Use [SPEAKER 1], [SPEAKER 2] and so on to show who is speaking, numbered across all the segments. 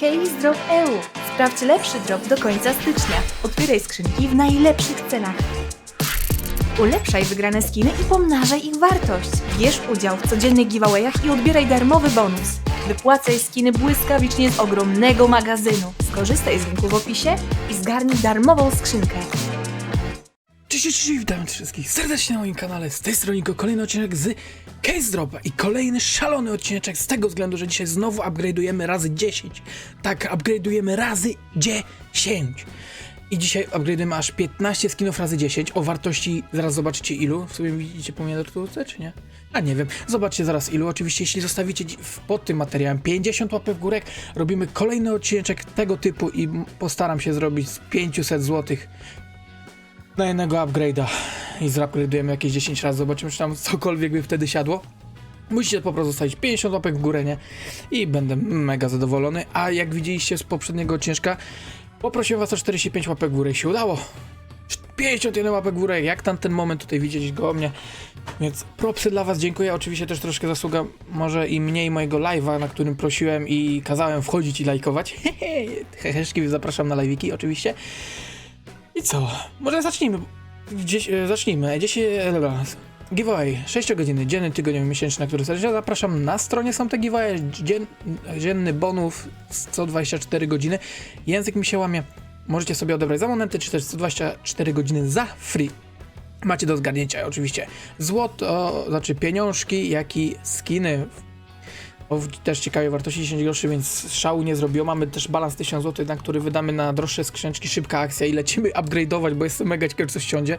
[SPEAKER 1] Case Drop EU. Sprawdź lepszy drop do końca stycznia. Otwieraj skrzynki w najlepszych cenach. Ulepszaj wygrane skiny i pomnażaj ich wartość. Bierz udział w codziennych giveawayach i odbieraj darmowy bonus. Wypłacaj skiny błyskawicznie z ogromnego magazynu. Skorzystaj z linku w opisie i zgarnij darmową skrzynkę.
[SPEAKER 2] Cześć, cześć, cześć, witam wszystkich serdecznie na moim kanale, z tej strony Niko, kolejny odcinek z Case Dropa i kolejny szalony odcinek z tego względu, że dzisiaj znowu upgrade'ujemy razy 10. Tak, upgrade'ujemy razy 10. I dzisiaj upgrade'ujemy aż 15 skinów razy 10 o wartości, zaraz zobaczycie ilu, w sumie widzicie po mnie na czy nie? A nie wiem, zobaczcie zaraz ilu, oczywiście jeśli zostawicie pod tym materiałem 50 łapek w górę, robimy kolejny odcinek tego typu i postaram się zrobić z 500 złotych na jednego upgrade'a i zupgrade'ujemy jakieś 10 razy, zobaczymy czy tam cokolwiek by wtedy siadło. Musicie po prostu zostawić 50 łapek w górę, nie? I będę mega zadowolony. A jak widzieliście z poprzedniego odcinka, poprosiłem was o 45 łapek w górę i się udało. 51 łapek w górę, jak tam ten moment tutaj widzieć go o mnie. Więc propsy dla was, dziękuję. Oczywiście też troszkę zasługa może i mniej mojego live'a, na którym prosiłem i kazałem wchodzić i lajkować. Heheszki, zapraszam na live'iki oczywiście. I co? Może zacznijmy. Gdzieś, e, zacznijmy. Dziś, e, dobra. Giveaway. 6 godziny, dzienny, tygodniowy, miesięczny, na który serdecznie zapraszam. Na stronie są te giveaway. Dzien, dzienny bonus co 24 godziny. Język mi się łamie. Możecie sobie odebrać za monety, czy też 124 godziny za free. Macie do zgarnięcia oczywiście złoto, znaczy pieniążki, jak i skiny też ciekawej wartości 10 groszy, więc szału nie zrobiło. Mamy też balans 1000 zł, na który wydamy na droższe skrzyneczki, szybka akcja i lecimy upgrade'ować, bo jestem mega ciekaw, co ściądzie.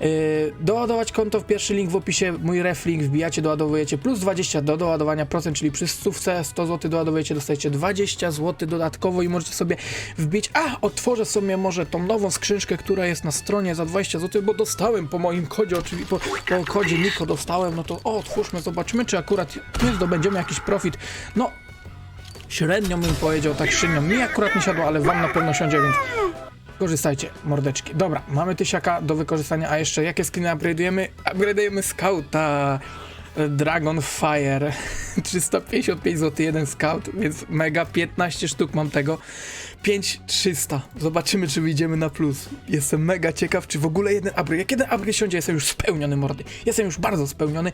[SPEAKER 2] Yy, doładować konto w pierwszy link w opisie, mój ref link, wbijacie, doładowujecie plus 20 do doładowania procent, czyli przy stówce 100 zł doładowujecie, dostajecie 20 zł dodatkowo i możecie sobie wbić, a otworzę sobie może tą nową skrzynkę, która jest na stronie za 20 zł, bo dostałem po moim kodzie, oczywiście po, po kodzie Niko dostałem, no to o, otwórzmy, zobaczymy, czy akurat my zdobędziemy jakiś profit. No, średnio bym powiedział, tak średnio. Mi akurat nie siadło, ale wam na pewno siądzie, więc korzystajcie, mordeczki. Dobra, mamy tysiaka do wykorzystania, a jeszcze jakie skiny upgrade'ujemy? Upgrade'ujemy Scouta. e, Dragonfire 355 zł jeden scout, więc mega 15 sztuk mam tego 5300 zobaczymy czy wyjdziemy na plus jestem mega ciekaw czy w ogóle jeden upgrade jak jeden upgrade siądzie jestem już spełniony mordy jestem już bardzo spełniony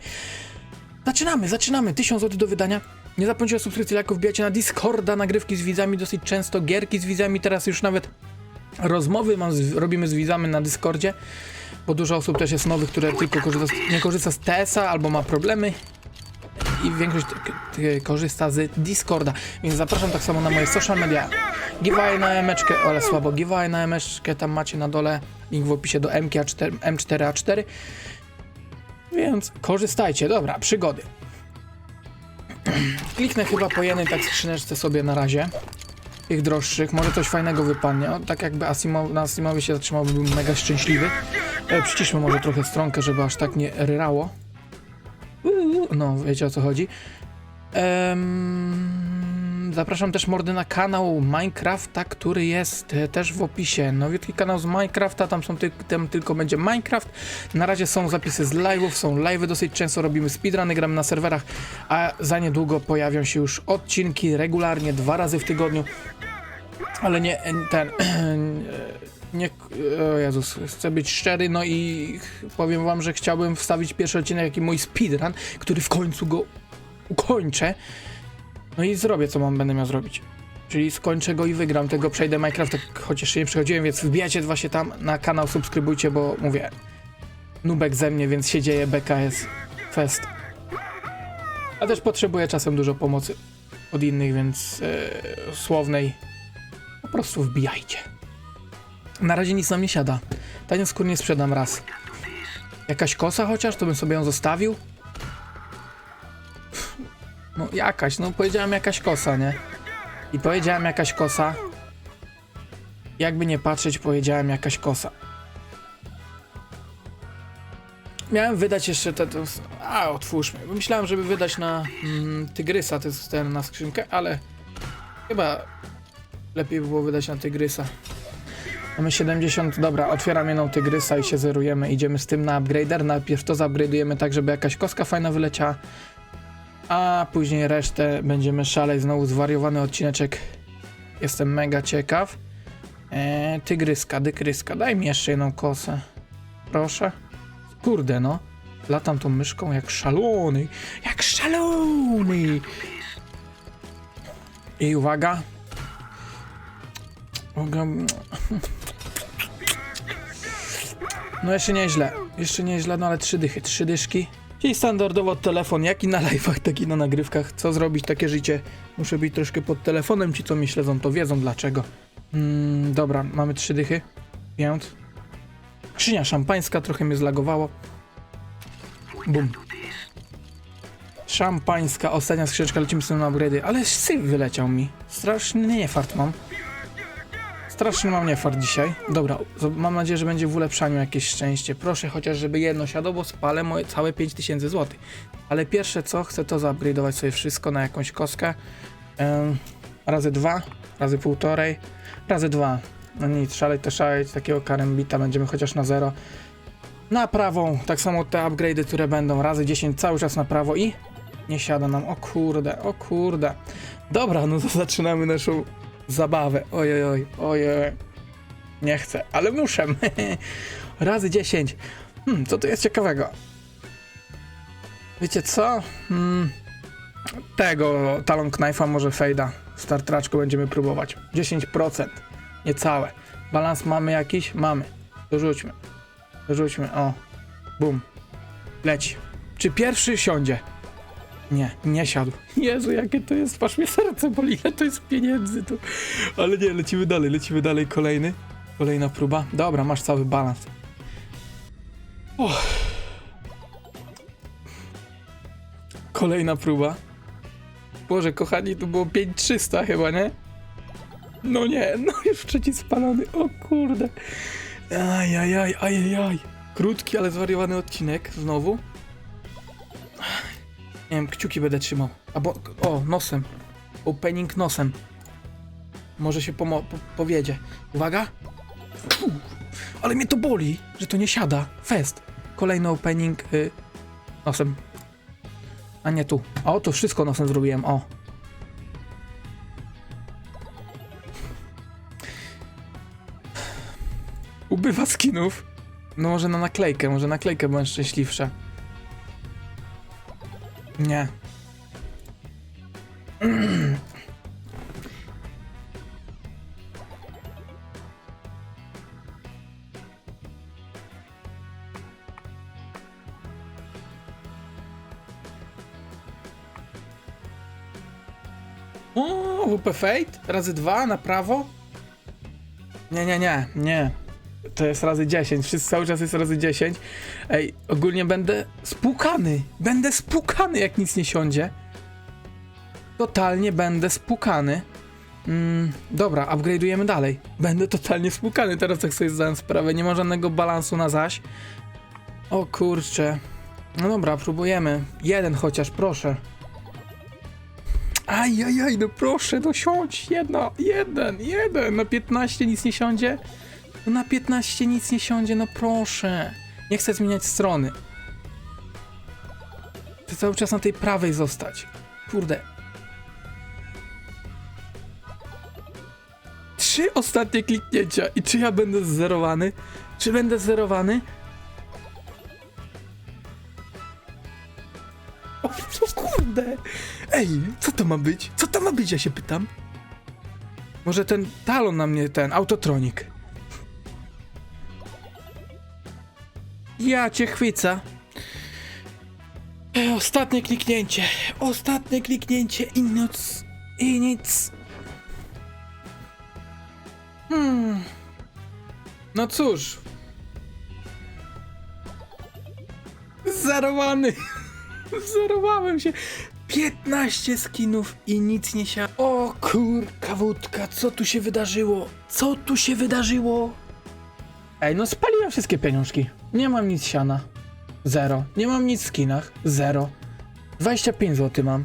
[SPEAKER 2] Zaczynamy, zaczynamy. 1000 zł do wydania. Nie zapomnijcie o subskrypcji, lajków, wbijajcie na Discorda, nagrywki z widzami dosyć często, gierki z widzami, teraz już nawet rozmowy mam z, robimy z widzami na Discordzie, bo dużo osób też jest nowych, które tylko korzysta z, nie korzysta z TS-a albo ma problemy i większość korzysta z Discorda, więc zapraszam tak samo na moje social media. Giveaway na emeczkę, ale słabo, giveaway na emeczkę, tam macie na dole link w opisie do MK4, M4A4. Więc korzystajcie. Dobra, przygody. Kliknę chyba po jednej tak skrzyneczce sobie na razie. Tych droższych. Może coś fajnego wypadnie. O, tak jakby Asimo, na Asimowie się zatrzymał, byłbym mega szczęśliwy. E, przyciszmy może trochę stronkę, żeby aż tak nie ryrało. No, wiecie o co chodzi. Em, zapraszam też mordy na kanał Minecrafta, który jest e, też w opisie. Nowiutki kanał z Minecrafta, tam są ty tam tylko będzie Minecraft. Na razie są zapisy z live'ów, są live'y dosyć często, robimy speedruny, gramy na serwerach, a za niedługo pojawią się już odcinki regularnie, dwa razy w tygodniu. Ale nie ten. Nie, o Jezus, chcę być szczery, no i powiem wam, że chciałbym wstawić pierwszy odcinek, jaki mój speedrun, który w końcu go ukończę. No i zrobię, co mam, będę miał zrobić. Czyli skończę go i wygram tego, przejdę Minecraft, tak choć jeszcze nie przechodziłem, więc wbijajcie właśnie tam na kanał, subskrybujcie, bo mówię, nubek ze mnie, więc się dzieje, jest fest. A też potrzebuję czasem dużo pomocy od innych, więc e, słownej po prostu wbijajcie. Na razie nic nam nie siada. Tanią skór nie sprzedam raz. Jakaś kosa chociaż, to bym sobie ją zostawił? No jakaś, no powiedziałem jakaś kosa, nie? I powiedziałem jakaś kosa. Jakby nie patrzeć, powiedziałem jakaś kosa. Miałem wydać jeszcze te, to, a otwórzmy. Myślałem, żeby wydać na mm, Tygrysa, to jest ten na skrzynkę, ale chyba lepiej by było wydać na Tygrysa. Mamy 70, dobra, otwieram jedną Tygrysa i się zerujemy, idziemy z tym na upgrader. Najpierw to zupgrade'ujemy tak, żeby jakaś koska fajna wyleciała, a później resztę będziemy szaleć, znowu zwariowany odcineczek Jestem mega ciekaw. Eee, tygryska, dykryska, daj mi jeszcze jedną kosę. Proszę. Kurde no. Latam tą myszką jak szalony. Jak szalony! I uwaga. Uwaga. No jeszcze nieźle. Jeszcze nieźle, no ale trzy dychy, trzy dyszki. Czyli standardowo telefon, jak i na live'ach, tak i na nagrywkach. Co zrobić takie życie? Muszę być troszkę pod telefonem. Ci, co mnie śledzą, to wiedzą dlaczego. Mm, dobra, mamy trzy dychy. Więc. Skrzynia szampańska, trochę mnie zlagowało. Bum. Szampańska, ostatnia skrzyneczka, lecimy sobie na upgrade'y, ale syf wyleciał mi. Straszny niefart mam. Straszny mam niefart dzisiaj. Dobra, mam nadzieję, że będzie w ulepszaniu jakieś szczęście. Proszę chociaż, żeby jedno siadło, bo spalę moje całe 5000 zł. Ale pierwsze co, chcę to zaupgrade'ować sobie wszystko na jakąś kostkę. Em, razy dwa, razy półtorej, razy dwa. No nic, szaleć to szaleć, takiego karembita będziemy chociaż na zero. Na prawą, tak samo te upgrade'y, które będą, razy 10 cały czas na prawo i nie siada nam, o kurde, o kurde. Dobra, no to zaczynamy naszą zabawę. Ojej, oj, ojej. Nie chcę, ale muszę. razy 10. Hmm, co tu jest ciekawego? Wiecie co? Hmm, tego Talon Knife'a może fejda. Startraczku będziemy próbować. 10%. Niecałe. Balans mamy jakiś? Mamy. Dorzućmy. Dorzućmy. O. Bum. Leci. Czy pierwszy siądzie? Nie, nie siadł. Jezu, jakie to jest, patrz mnie serce boli, ile to jest pieniędzy tu. Ale nie, lecimy dalej, lecimy dalej, kolejny. Kolejna próba. Dobra, masz cały balans. Och. Kolejna próba. Boże, kochani, tu było 5300 chyba, nie? No nie, no już trzeci spalony, o kurde. Ajajaj, ajajaj. Krótki, ale zwariowany odcinek, znowu. Nie wiem, kciuki będę trzymał. Albo, o, nosem. Opening nosem. Może się pomo- po powiedzie. Uwaga. Ale mnie to boli, że to nie siada. Fest. Kolejny opening y, nosem. A nie tu. O, to wszystko nosem zrobiłem, o. Ubywa skinów. No może na naklejkę, może naklejkę byłem szczęśliwsza. Nie. O, WP Fate? Razy dwa na prawo? Nie, nie, nie, nie. To jest razy 10, wszyscy cały czas jest razy 10. Ej, ogólnie będę spłukany. Będę spłukany, jak nic nie siądzie. Totalnie będę spłukany. Mm, dobra, upgrade'ujemy dalej. Będę totalnie spłukany, teraz tak sobie zdałem sprawę. Nie ma żadnego balansu na zaś. O kurczę. No dobra, próbujemy. Jeden chociaż, proszę. Ajajaj, no proszę, no siądź. Jedno, jeden, jeden. Na 15 nic nie siądzie. No na 15 nic nie siądzie, no proszę. Nie chcę zmieniać strony. Chcę cały czas na tej prawej zostać. Kurde. Trzy ostatnie kliknięcia i czy ja będę zerowany? Czy będę zerowany? O, o kurde! Ej, co to ma być? Co to ma być, ja się pytam? Może ten talon na mnie, ten autotronik. Ja cię chwycę. E, Ostatnie kliknięcie. Ostatnie kliknięcie i nic. I nic. Hmm. No cóż. Zerowany. Zerowałem się. 15 skinów i nic nie się. O kurka wódka, co tu się wydarzyło? Co tu się wydarzyło? Ej, no spaliłem wszystkie pieniążki. Nie mam nic siana. Zero. Nie mam nic w skinach. Zero. 25 zł mam.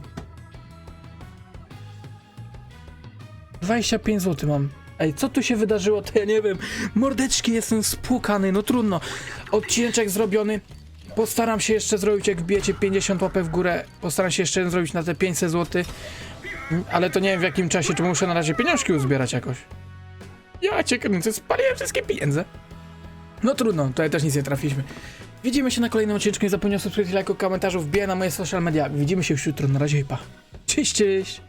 [SPEAKER 2] 25 zł mam. Ej, co tu się wydarzyło, to ja nie wiem. Mordeczki, jestem spłukany, no trudno. Odcineczek zrobiony. Postaram się jeszcze zrobić, jak wbijecie 50 łapek w górę. Postaram się jeszcze zrobić na te 500 zł. Ale to nie wiem w jakim czasie, czy muszę na razie pieniążki uzbierać jakoś. Ja cię kręcę, spaliłem wszystkie pieniądze. No trudno, tutaj też nic nie trafiliśmy. Widzimy się na kolejnym odcinku, nie zapomnij o subskrypcji, lajku, komentarzu, wbijaj na moje social media. Widzimy się już jutro, na razie i pa. Cześć, cześć!